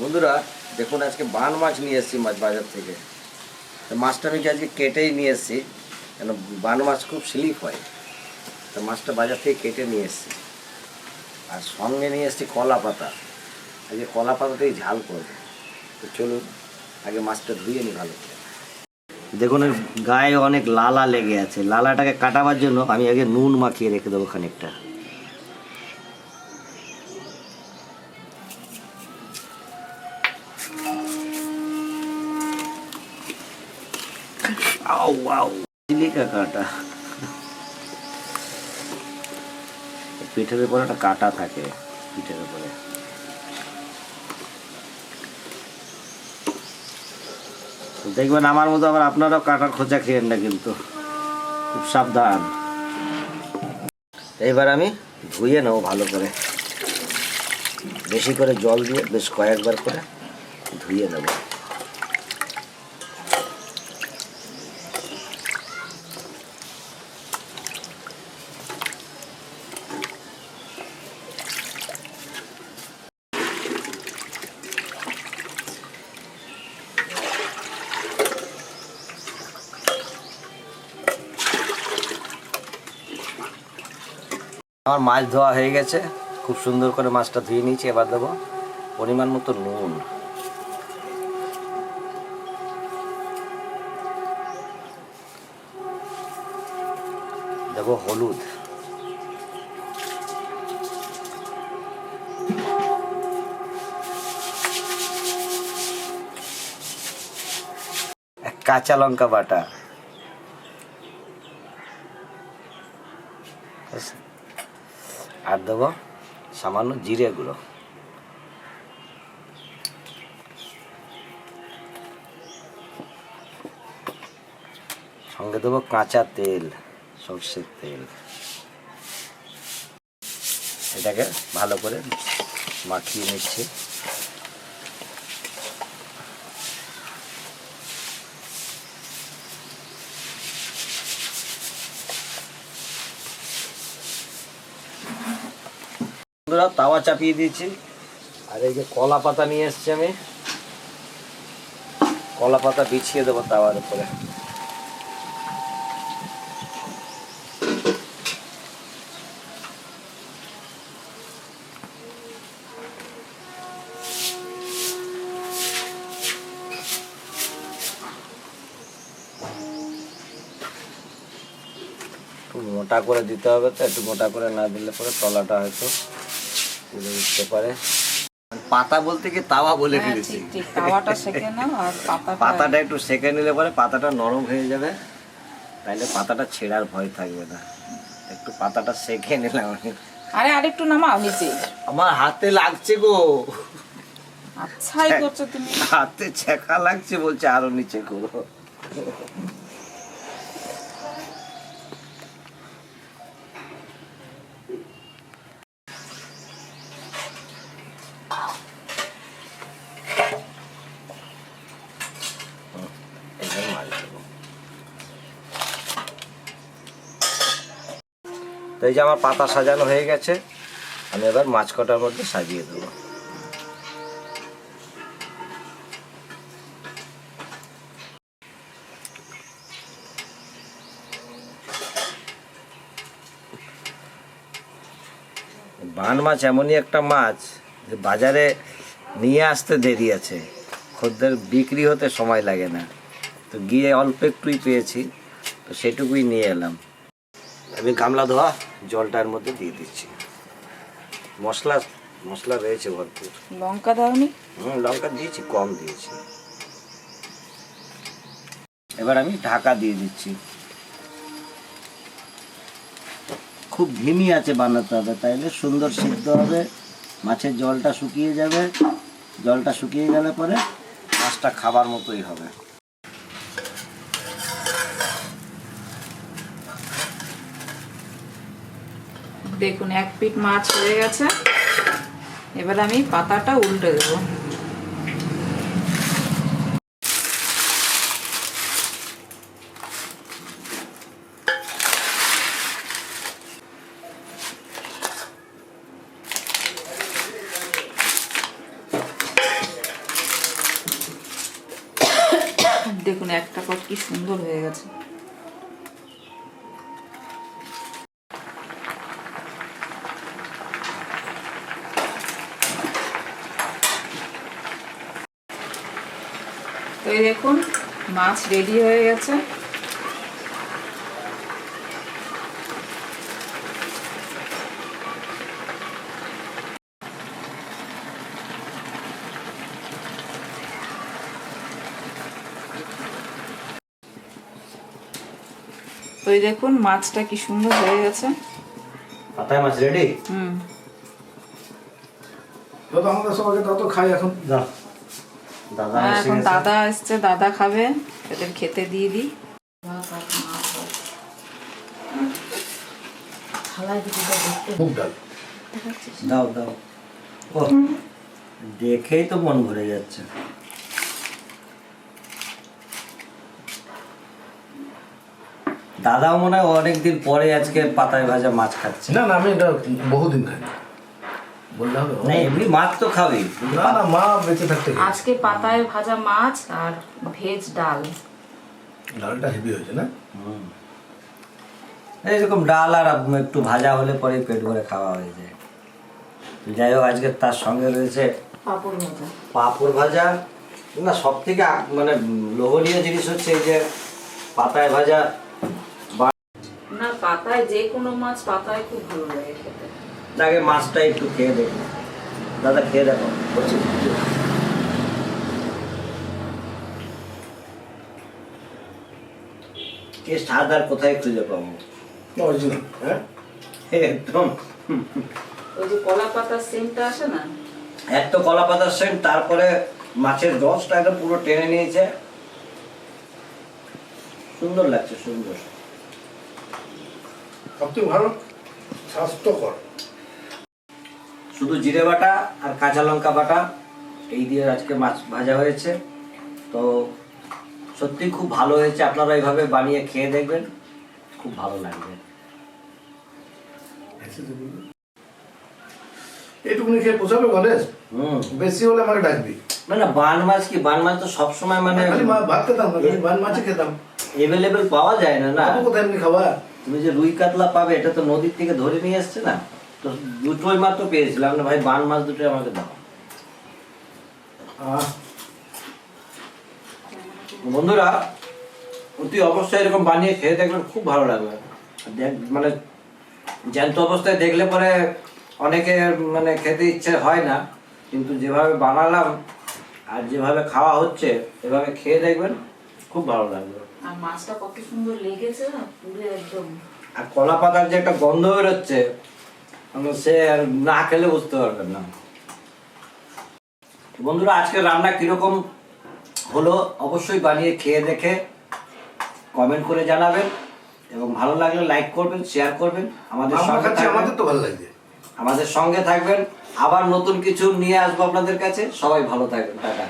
বন্ধুরা, দেখুন আজকে বান মাছ নিয়ে এসেছি মাছ বাজার থেকে। মাছটা আমি আজকে কেটেই নিয়ে এসেছি? কেন বান মাছ খুব স্লিপ হয়। তো মাছটা বাজার থেকে কেটে নিয়ে এসেছি। আর সঙ্গে নিয়ে এসেছি কলা পাতা। আজকে কলা পাতাতেই ঝাল করবে। তো চলুন, আগে মাছটা ধুয়ে নিই ভালো করে। দেখুন, এর গায়ে অনেক লালা লেগে আছে। লালাটাকে কাটাবার জন্য আমি আগে নুন মাখিয়ে রেখে দেবো খানিকটা। কাটা। পিঠের উপরে একটা কাটা থাকে, পিঠের উপরে। দেখবেন আমার মতো আবার আপনারাও কাটার খোঁজা খেয়েন না কিন্তু। খুব সাবধান। এইবার আমি ধুয়ে নেব ভালো করে। বেশি করে জল দিয়ে বেশ কয়েকবার করে ধুয়ে নেব। আমার মাছ ধোয়া হয়ে গেছে। খুব সুন্দর করে মাছটা ধুয়ে নিয়েছি, এবার দেবো পরিমাণ মতো নুন। দেবো হলুদ। কাঁচা লঙ্কা বাটা। আর দেবো, সামান্য জিরে গুঁড়ো। সঙ্গে দেবো কাঁচা তেল, সর্ষের তেল। এটাকে ভালো করে মাখিয়ে নিচ্ছি। বন্ধুরা, তাওয়া চাপিয়ে দিয়েছি। আর এই যে কলা পাতা নিয়ে এসছি আমি। কলা পাতা বিছিয়ে দেবো তাওয়ার উপরে। মোটা করে দিতে হবে তো, একটু মোটা করে না দিলে পরে তলাটা হয়তো পুড়ে উঠতে পারে। পাতা বলতে কি তাওয়া বলে হ্যাঁ, ফেলেছি। তাওয়াটা সেকে নাও আর পাতাটা পাতাটা একটু সেকে নিলে পরে পাতাটা নরম হয়ে যাবে। তাইলে পাতাটা ছেঁড়ার ভয় থাকবে না। একটু পাতাটা সেকে নিলাম আরে আরেকটু নামাও নিচে। আমার হাতে লাগছে গো। আচ্ছাই করছ তুমি। হাতে ছেঁকা লাগছে বলছে আরও নিচে করো হুম, এবার মাছ দেবো। তো এই যে আমার পাতা সাজানো হয়ে গেছে, আমি এবার মাছ কটার মধ্যে সাজিয়ে দেবো। বান মাছ এমনই একটা মাছ যে বাজারে নিয়ে আসতে দেরি আছে, খদ্দের বিক্রি হতে সময় লাগে না। তো গিয়ে অল্প একটুই পেয়েছি, তো সেটুকুই নিয়ে এলাম। আমি গামলা ধোয়া। জলটার মধ্যে দিয়ে দিচ্ছি। মশলা মশলা রয়েছে ভরপুর। লঙ্কা দাওনি? হুম লঙ্কা দিয়েছি কম দিয়েছি। এবার আমি ঢাকা দিয়ে দিচ্ছি। খুব ধিমি আছে বানাতে হবে তাইলে সুন্দর সিদ্ধ হবে। মাছের জলটা শুকিয়ে যাবে। জলটা শুকিয়ে গেলে পরে মাছটা খাবার মতোই হবে। দেখুন, এক পিট মাছ হয়ে গেছে। এবার আমি পাতাটা উল্টে দেব। দেখুন, একটা পট কি সুন্দর হয়ে গেছে। তো এই দেখুন মাছ রেডি হয়ে গেছে। তো এই দেখুন মাছটা কি সুন্দর হয়ে গেছে। পাতায় মাছ রেডি হুম। দাদা আমাদের সবাইকে তত খাই এখন। দাও। দাদা হ্যাঁ, এখন দাদা এসছে দাদা খাবে। এদের খেতে দিয়ে দিই। দাও দাও। ও দেখেই তো মন ভরে যাচ্ছে। দাদাও মনে হয় অনেকদিন পরে আজকে পাতায় ভাজা মাছ খাচ্ছে। না না আমি এটা বহুদিন খাই বললে হবে। না এমনি মাছ তো খাবেই না না মা বেঁচে থাকতে আজকে পাতায় ভাজা মাছ আর ভেজ ডাল। ডালটা হেভি হয়েছে না? এরকম ডাল আর একটু ভাজা হলে পরে পেট ভরে খাওয়া হয়ে যায়। যাই হোক আজকে তার সঙ্গে রয়েছে পাপড় ভাজা। পাঁপড় ভাজা। না সব থেকে মানে লোভনীয় জিনিস হচ্ছে এই যে পাতায় ভাজা না পাতায় যে কোনো মাছ পাতায় খুব ভালো লাগে খেতে। আগে মাছটা একটু খেয়ে দেখি দাদা খেয়ে দেখো বলছি। কে স্বাদ আর কোথায় খুঁজে পাবো? অরিজিনাল হ্যাঁ? একদম। ওই যে কলা পাতার সেন্টটা আসে না? এক তো কলা পাতার সেন্ট তারপরে মাছের রসটা একদম পুরো টেনে নিয়েছে। সুন্দর লাগছে সুন্দর। সবথেকে ভালো স্বাস্থ্যকর। শুধু জিরে বাটা আর কাঁচা লঙ্কা বাটা এই দিয়ে আজকে মাছ ভাজা হয়েছে। তো সত্যি খুব ভালো হয়েছে আপনারা এইভাবে বানিয়ে খেয়ে দেখবেন খুব ভালো লাগবে। এইটুকুনি খেয়ে পোষাবে গণেশ? হুম। বেশি হলে আমাকে ডাকবি। না না বান মাছ কি বান মাছ তো সবসময় মানে ভাত খেতাম বান মাছই খেতাম। এভেলেবেল পাওয়া যায় না না। কোথায় এমনি খাবার? তুমি যে রুই কাতলা পাবে এটা তো নদীর থেকে ধরে নিয়ে এসছে না? তো দুটোই মাত্র পেয়েছিলাম না ভাই বান মাছ দুটোই আমাকে দাও। বন্ধুরা অতি অবশ্যই এরকম বানিয়ে খেয়ে দেখবেন খুব ভালো লাগবে। দেখ- মানে জ্যান্ত অবস্থায় দেখলে পরে অনেকে মানে খেতে ইচ্ছে হয় না কিন্তু যেভাবে বানালাম আর যেভাবে খাওয়া হচ্ছে এভাবে খেয়ে দেখবেন খুব ভালো লাগবে। আর মাছটা কত সুন্দর লেগেছে না পুরো একদম। আর কলা পাতার যে একটা গন্ধ বেরোচ্ছে সে না খেলে বুঝতে পারবেন না। বন্ধুরা আজকে রান্না কীরকম হলো অবশ্যই বানিয়ে খেয়ে দেখে কমেন্ট করে জানাবেন এবং ভালো লাগলে লাইক করবেন শেয়ার করবেন আমাদের সঙ্গে আমাদের তো ভালো লাগছে। আমাদের সঙ্গে থাকবেন। আবার নতুন কিছু নিয়ে আসব আপনাদের কাছে। সবাই ভালো থাকবেন। টাটা।